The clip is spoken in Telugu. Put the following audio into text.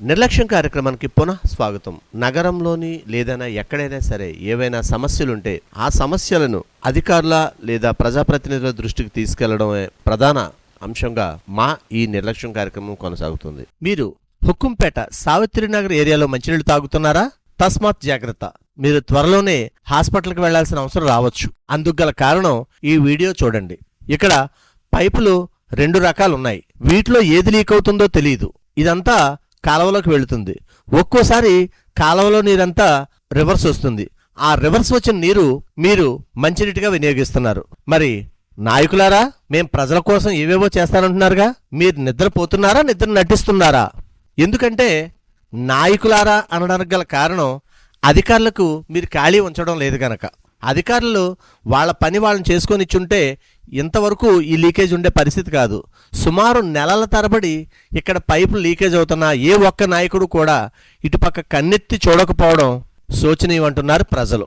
నిర్లక్ష్యం కార్యక్రమానికి పునః స్వాగతం. నగరంలోని లేదైనా ఎక్కడైనా సరే ఏవైనా సమస్యలుంటే ఆ సమస్యలను అధికారుల లేదా ప్రజాప్రతినిధుల దృష్టికి తీసుకెళ్ళడమే ప్రధాన అంశంగా మా ఈ నిర్లక్ష్యం కార్యక్రమం కొనసాగుతుంది. మీరు హుక్కుంపేట సావిత్రినగర్ ఏరియాలో మంచినీళ్ళు తాగుతున్నారా? తస్మాత్ జాగ్రత్త. మీరు త్వరలోనే హాస్పిటల్కి వెళ్ళాల్సిన అవసరం రావచ్చు. అందుకు గల కారణం ఈ వీడియో చూడండి. ఇక్కడ పైపులు రెండు రకాలు ఉన్నాయి వీటిలో ఏది లీక్ అవుతుందో తెలియదు ఇదంతా కాలువలోకి వెళుతుంది. ఒక్కోసారి కాలువలో నీరంతా రివర్స్ వస్తుంది. ఆ రివర్స్ వచ్చిన నీరు మీరు మంచినీటిగా వినియోగిస్తున్నారు. మరి నాయకులారా మేం ప్రజల కోసం ఏవేవో చేస్తానంటున్నారుగా? మీరు నిద్రపోతున్నారా నిద్ర నటిస్తున్నారా? ఎందుకంటే నాయకులారా అనడానికి గల కారణం అధికారులకు మీరు ఖాళీ ఉంచడం లేదు గనక. అధికారులు వాళ్ళ పని వాళ్ళని చేసుకొని ఇచ్చుంటే ఇంతవరకు ఈ లీకేజ్ ఉండే పరిస్థితి కాదు. సుమారు నెలల తరబడి ఇక్కడ పైపులు లీకేజ్ అవుతున్న ఏ ఒక్క నాయకుడు కూడా ఇటుపక్క కన్నెత్తి చూడకపోవడం శోచనీయమంటున్నారు ప్రజలు.